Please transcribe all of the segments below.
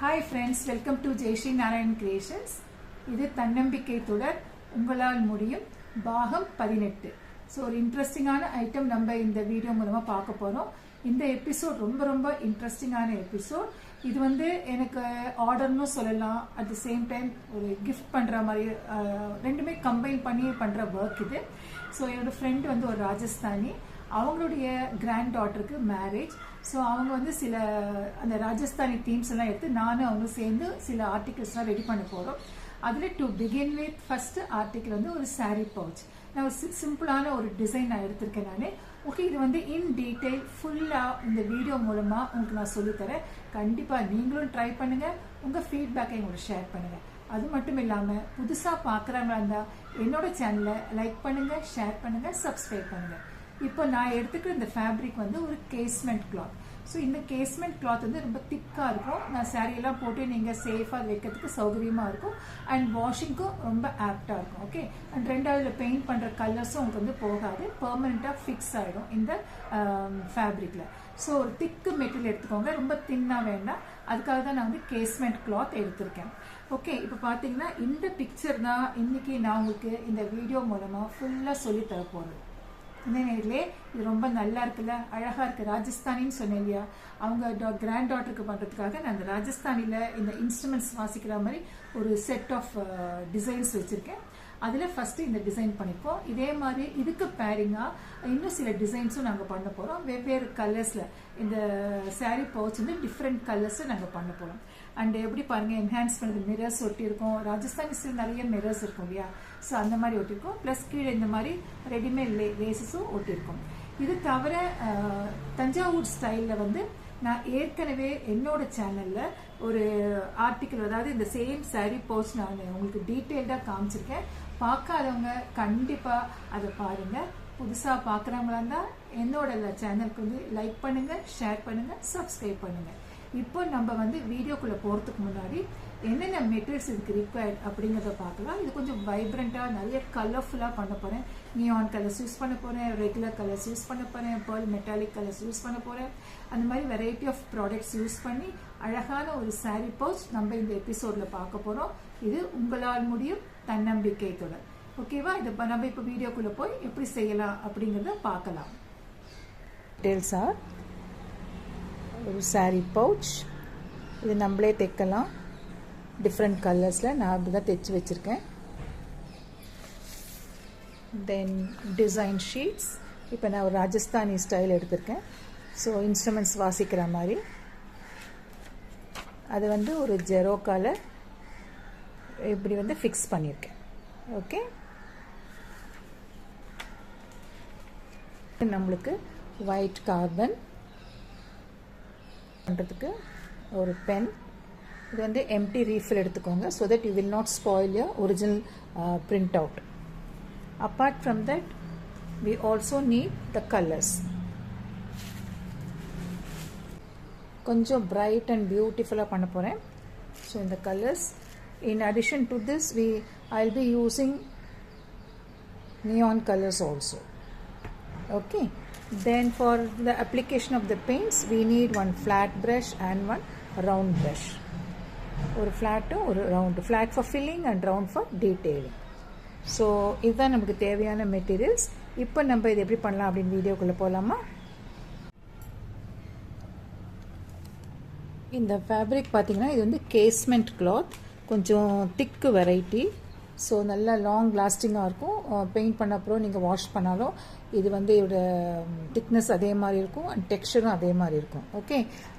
Hi friends welcome to Jaishree Narayan creations இது தன்னம்பிக்கை தொடர் உங்களால் முடியும். பாகம் பதினெட்டு. ஸோ ஒரு இன்ட்ரெஸ்டிங்கான ஐட்டம் நம்ம இந்த வீடியோ மூலமாக பார்க்க போகிறோம் இந்த எபிசோட் ரொம்ப ரொம்ப இன்ட்ரெஸ்டிங்கான எபிசோட் இது வந்து எனக்கு ஆர்டர்னு சொல்லலாம். அட் த சேம் டைம் ஒரு கிஃப்ட் பண்ணுற மாதிரி ரெண்டுமே கம்பைன் பண்ணி பண்ணுற ஒர்க் இது. ஸோ என்னோடய ஃப்ரெண்டு வந்து ஒரு ராஜஸ்தானி. அவங்களுடைய கிராண்ட் டாட்டருக்கு மேரேஜ் ஸோ அவங்க வந்து சில அந்த ராஜஸ்தானி தீம்ஸ் எல்லாம் எடுத்து நானும் அவங்க சேர்ந்து சில ஆர்டிகிள்ஸ்லாம் ரெடி பண்ண போகிறோம் அதில் to begin with first article வந்து ஒரு சாரீ பவுச் நான் ஒரு சிம்பிளான ஒரு டிசைன் நான் எடுத்திருக்கேன் நான். ஓகே இது வந்து இன் டீட்டெயில் ஃபுல்லாக இந்த வீடியோ மூலமாக உங்களுக்கு நான் சொல்லித்தரேன். கண்டிப்பாக நீங்களும் ட்ரை பண்ணுங்கள் உங்கள் ஃபீட்பேக்கை எங்களோட ஷேர் பண்ணுங்கள் அது மட்டும் இல்லாமல் புதுசாக பார்க்குறவங்களா இருந்தால் என்னோட சேனலை லைக் பண்ணுங்கள் ஷேர் பண்ணுங்கள் சப்ஸ்கிரைப் பண்ணுங்கள் இப்போ நான் எடுத்துக்கிற இந்த ஃபேப்ரிக் வந்து ஒரு கேஸ்மெண்ட் கிளாத் ஸோ இந்த கேஸ்மெண்ட் கிளாத் வந்து ரொம்ப திக்காக இருக்கும். நான் saree போட்டு நீங்கள் சேஃபாக வைக்கிறதுக்கு சௌகரியமாக இருக்கும். அண்ட் வாஷிங்க்கும் ரொம்ப ஆப்டாக இருக்கும் ஓகே அண்ட் ரெண்டாவது பெயிண்ட் பண்ணுற கலர்ஸும் உங்களுக்கு வந்து போகாது. பெர்மனெண்ட்டாக ஃபிக்ஸ் ஆகிடும் இந்த ஃபேப்ரிக்கில் ஸோ ஒரு திக்கு மெட்டீரியல் எடுத்துக்கோங்க. ரொம்ப தின்னாக வேண்டாம். அதுக்காக தான் நான் வந்து கேஸ்மெண்ட் கிளாத் எடுத்திருக்கேன். ஓகே இப்போ பார்த்தீங்கன்னா இந்த பிக்சர் தான் இன்றைக்கி நான் உங்களுக்கு இந்த வீடியோ மூலமாக ஃபுல்லாக சொல்லி தர போகிறேன் இந்த நேரிலே இது ரொம்ப நல்லா இருக்குல்ல? அழகா இருக்கு. ராஜஸ்தானின்னு சொன்னேன் இல்லையா? அவங்க டா கிராண்ட் டாட்டருக்கு பண்ணுறதுக்காக நான் அந்த ராஜஸ்தானியில் இந்த இன்ஸ்ட்ருமெண்ட்ஸ் வாசிக்கிற மாதிரி ஒரு செட் ஆஃப் டிசைன்ஸ் வச்சுருக்கேன். அதில் ஃபஸ்ட்டு இந்த டிசைன் பண்ணிப்போம். இதே மாதிரி இதுக்கு பேரிங்காக இன்னும் சில டிசைன்ஸும் நாங்கள் பண்ண போகிறோம் வெவ்வேறு கலர்ஸில் இந்த சாரீ பவுச் வந்து டிஃப்ரெண்ட் கலர்ஸும் நாங்கள் பண்ண போகிறோம் அண்ட் எப்படி பாருங்கள் என்ஹான்ஸ் பண்ணுறது மிரர்ஸ் ஒட்டியிருக்கோம். ராஜஸ்தானி ஸ்டைல் நிறைய மிரர்ஸ் இருக்கும் இல்லையா? ஸோ அந்த மாதிரி ஒட்டியிருக்கும் ப்ளஸ் கீழே இந்த மாதிரி ரெடிமேட் லே லேசஸும் ஒட்டியிருக்கும் இது தவிர தஞ்சாவூர் ஸ்டைலில் வந்து நான் ஏற்கனவே என்னோட சேனலில் ஒரு ஆர்டிக்கிள் அதாவது இந்த சேம் சாரீ போஸ்ட் நான் உங்களுக்கு டீட்டெயில்டாக காமிச்சிருக்கேன். பார்க்காதவங்க கண்டிப்பாக அதை பாருங்கள் புதுசாக பார்க்குறவங்களா இருந்தால் என்னோட சேனலுக்கு வந்து லைக் பண்ணுங்கள் ஷேர் பண்ணுங்கள் சப்ஸ்கிரைப் பண்ணுங்கள் இப்போ நம்ம வந்து வீடியோக்குள்ளே போகிறதுக்கு முன்னாடி என்னென்ன மெட்டீரியல்ஸ் இதுக்கு ரிக்வயர்ட் அப்படிங்கிறத பார்க்கலாம். இது கொஞ்சம் வைப்ரண்ட்டாக நிறைய கலர்ஃபுல்லாக பண்ண போகிறேன் நியான் கலர்ஸ் யூஸ் பண்ண போகிறேன் ரெகுலர் கலர்ஸ் யூஸ் பண்ண போகிறேன் பேர்ல் மெட்டாலிக் கலர்ஸ் யூஸ் பண்ண போகிறேன் அந்த மாதிரி வெரைட்டி ஆஃப் ப்ராடக்ட்ஸ் யூஸ் பண்ணி அழகான ஒரு saree பவுச் நம்ம இந்த எபிசோடில் பார்க்க போகிறோம் இது உங்களால் முடியும் தன்னம்பிக்கை தொடர் ஓகேவா இது நம்ம இப்போ வீடியோக்குள்ளே போய் எப்படி செய்யலாம் அப்படிங்கிறத பார்க்கலாம். டீட்டெயில்ஸ் ஆர் ஒரு சாரீ பவுச் இது நம்மளே தைக்கலாம். டிஃப்ரெண்ட் கலர்ஸில் நான் அப்படி தான் தைச்சி வச்சுருக்கேன். தென் டிசைன் ஷீட்ஸ் இப்போ நான் ஒரு ராஜஸ்தானி ஸ்டைல் எடுத்திருக்கேன். ஸோ இன்ஸ்ட்ருமெண்ட்ஸ் வாசிக்கிற மாதிரி. அது வந்து ஒரு ஜெரோக்கால இப்படி வந்து ஃபிக்ஸ் பண்ணியிருக்கேன். ஓகே நம்மளுக்கு ஒயிட் கார்பன் பண்ணுறதுக்கு ஒரு பென் இது வந்து எம்டி ரீஃபில் எடுத்துக்கோங்க so that you will not spoil your original print out apart from that we also need the colours கொஞ்சம் பிரைட் அண்ட் பியூட்டிஃபுல்லாக பண்ண போகிறேன் ஸோ இந்த colours in addition to this we I be using neon colors also. Okay? Then for the application of the paints we need one flat brush and one round brush. ஒரு ஃப்ளாட்டும் ஒரு round flat for filling and round for detailing so இதுதான் நமக்கு தேவையான materials இப்போ நம்ம இது எப்படி பண்ணலாம் அப்படின்னு வீடியோக்குள்ளே போகலாமா இந்த ஃபேப்ரிக் பார்த்தீங்கன்னா இது வந்து கேஸ்மெண்ட் கிளாத் கொஞ்சம் திக்கு வெரைட்டி ஸோ நல்லா லாங் லாஸ்டிங்காக இருக்கும். பெயிண்ட் பண்ண அப்புறம் நீங்கள் வாஷ் பண்ணாலும் இது வந்து இதோட திக்னஸ் அதே மாதிரி இருக்கும் அண்ட் டெக்ஸ்டரும் அதே மாதிரி இருக்கும். Okay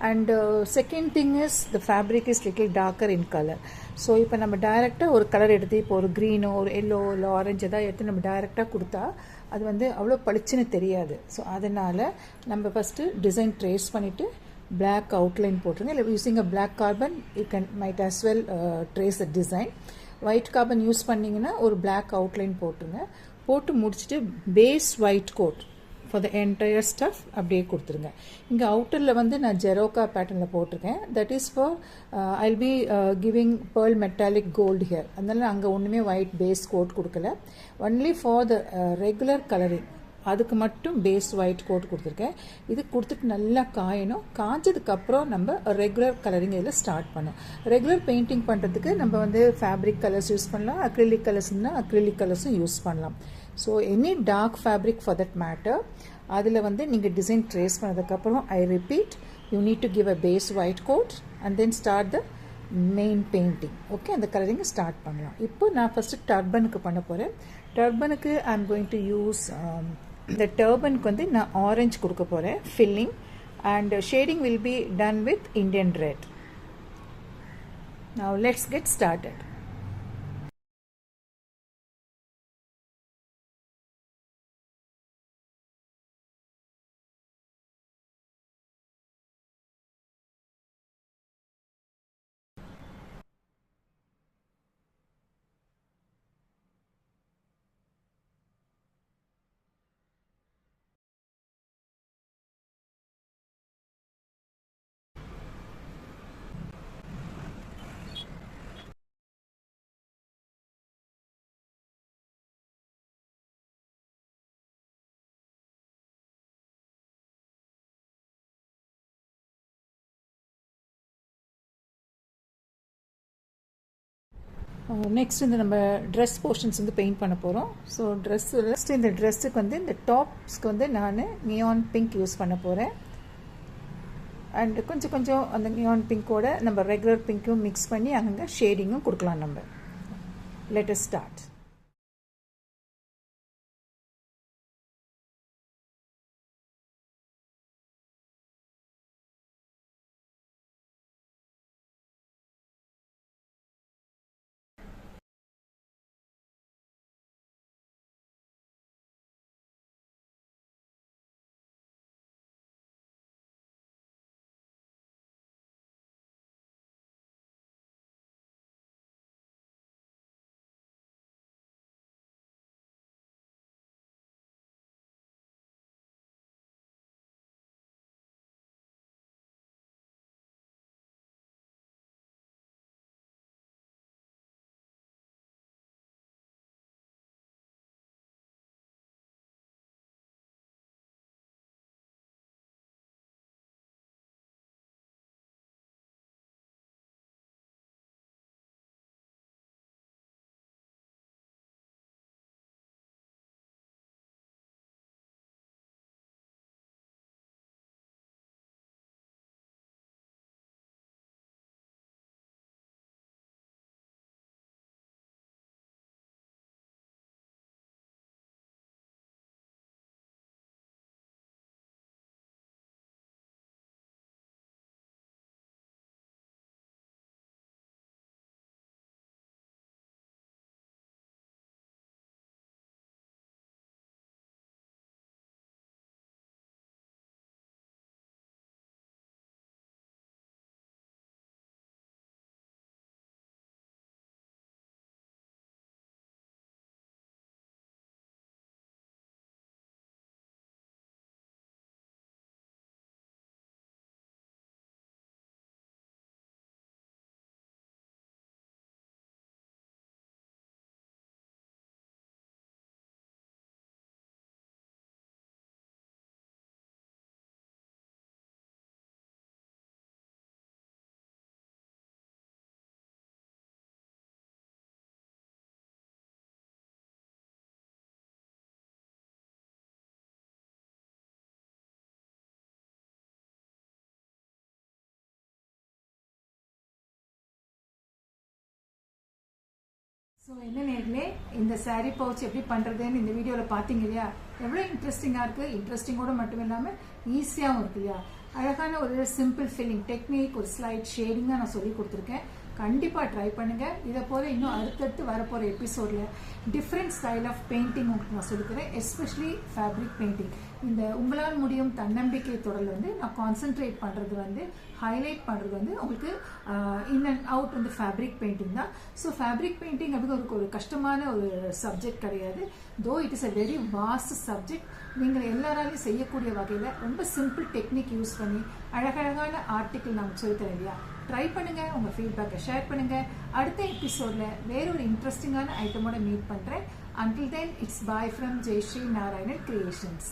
and second thing is the fabric is little darker in colour so இப்போ நம்ம டைரெக்டாக ஒரு கலர் எடுத்து இப்போ ஒரு க்ரீனோ ஒரு எல்லோ இல்லை ஆரஞ்சு எதாவது எடுத்து நம்ம டைரெக்டாக கொடுத்தா அது வந்து அவ்வளோ பளிச்சுன்னு தெரியாது. ஸோ அதனால் நம்ம ஃபஸ்ட்டு டிசைன் ட்ரேஸ் பண்ணிவிட்டு பிளாக் அவுட்லைன் போட்டுருங்க. இல்லை using a black carbon you can might as well trace a design white carbon use பண்ணிங்கன்னா ஒரு பிளாக் அவுட்லைன் போட்டுருங்க போட்டு முடிச்சுட்டு base white coat for the entire stuff அப்படியே கொடுத்துருங்க. இங்கே அவுட்டரில் வந்து நான் ஜெரோக்கா பேட்டர்னில் போட்டிருக்கேன். That is for I be giving pearl metallic gold here அதனால் அங்கே ஒன்றுமே ஒயிட் பேஸ் கோட் கொடுக்கல. Only for the regular colouring அதுக்கு மட்டும் பேஸ் ஒயிட் கோட் கொடுத்துருக்கேன். இது கொடுத்துட்டு நல்லா காயணும். காஞ்சதுக்கப்புறம் நம்ம ரெகுலர் கலரிங் இதில் ஸ்டார்ட் பண்ணோம் ரெகுலர் பெயிண்டிங் பண்ணுறதுக்கு நம்ம வந்து ஃபேப்ரிக் கலர்ஸ் யூஸ் பண்ணலாம். அக்ரிலிக் கலர்ஸ்னால் அக்ரிலிக் கலர்ஸும் யூஸ் பண்ணலாம். So any dark fabric for that matter அதில் வந்து நீங்கள் டிசைன் ட்ரேஸ் பண்ணதுக்கப்புறம் I repeat you need to give a base white coat and then start the main painting okay அந்த கலரிங்கை ஸ்டார்ட் பண்ணலாம். இப்போ நான் ஃபஸ்ட்டு டர்பனுக்கு பண்ண போகிறேன் டர்பனுக்கு I am going to use இந்த டர்பனுக்கு வந்து நான் ஆரஞ்சு கொடுக்க போகிறேன் filling and shading will be done with Indian red now let's get started next இந்த நம்ம ட்ரெஸ் போர்ஷன்ஸ் வந்து பெயிண்ட் பண்ண போகிறோம் ஸோ ட்ரெஸ் நெக்ஸ்ட் இந்த ட்ரெஸ்ஸுக்கு வந்து இந்த டாப்ஸ்க்கு வந்து நான் நியான் பிங்க் யூஸ் பண்ண போகிறேன் அண்ட் கொஞ்சம் கொஞ்சம் அந்த நியான் பிங்க்கோட நம்ம ரெகுலர் பிங்க்கும் மிக்ஸ் பண்ணி அங்கே ஷேடிங்கும் கொடுக்கலாம் நம்ம. லேட்டஸ்ட் ஸ்டார்ட் ஸோ என்ன நேர்களே இந்த சாரீ பவுச் எப்படி பண்ணுறதுன்னு இந்த வீடியோவில் பார்த்தீங்க இல்லையா? எவ்வளோ இன்ட்ரெஸ்டிங்காக இருக்குது இன்ட்ரெஸ்டிங்கோட மட்டும் இல்லாமல் ஈஸியாகவும் இருக்கு இல்லையா? அழகான ஒரு சிம்பிள் ஃபில்லிங் டெக்னிக் ஒரு ஸ்லைட் ஷேடிங்காக நான் சொல்லி கொடுத்துருக்கேன். கண்டிப்பாக ட்ரை பண்ணுங்கள் இதை போல இன்னும் அடுத்தடுத்து வரப்போகிற எபிசோடில் டிஃப்ரெண்ட் ஸ்டைல் ஆஃப் பெயிண்டிங் உங்களுக்கு நான் சொல்லிக்கிறேன் எஸ்பெஷலி ஃபேப்ரிக் பெயிண்டிங் இந்த உங்களால் முடியும் தன்னம்பிக்கை தொடரில் வந்து நான் கான்சென்ட்ரேட் பண்ணுறது வந்து ஹைலைட் பண்ணுறது வந்து உங்களுக்கு இன் அண்ட் அவுட் வந்து ஃபேப்ரிக் பெயிண்டிங் தான். ஸோ ஃபேப்ரிக் பெயிண்டிங் அப்படி ஒரு ஒரு கஷ்டமான ஒரு சப்ஜெக்ட் கிடையாது. Though it is a very vast subject நீங்கள் எல்லாராலையும் செய்யக்கூடிய வகையில் ரொம்ப சிம்பிள் டெக்னிக் யூஸ் பண்ணி அழகழகான ஆர்டிக்கிள் நமக்கு சொல்லித்தரேன் இல்லையா? ட்ரை பண்ணுங்க உங்க ஃபீட்பேக்கை ஷேர் பண்ணுங்க. அடுத்த எபிசோட்ல வேற ஒரு இன்ட்ரெஸ்டிங்கான ஐட்டமோட மீட் பண்றேன். Until then it's bye from Jaishree Narayanan creations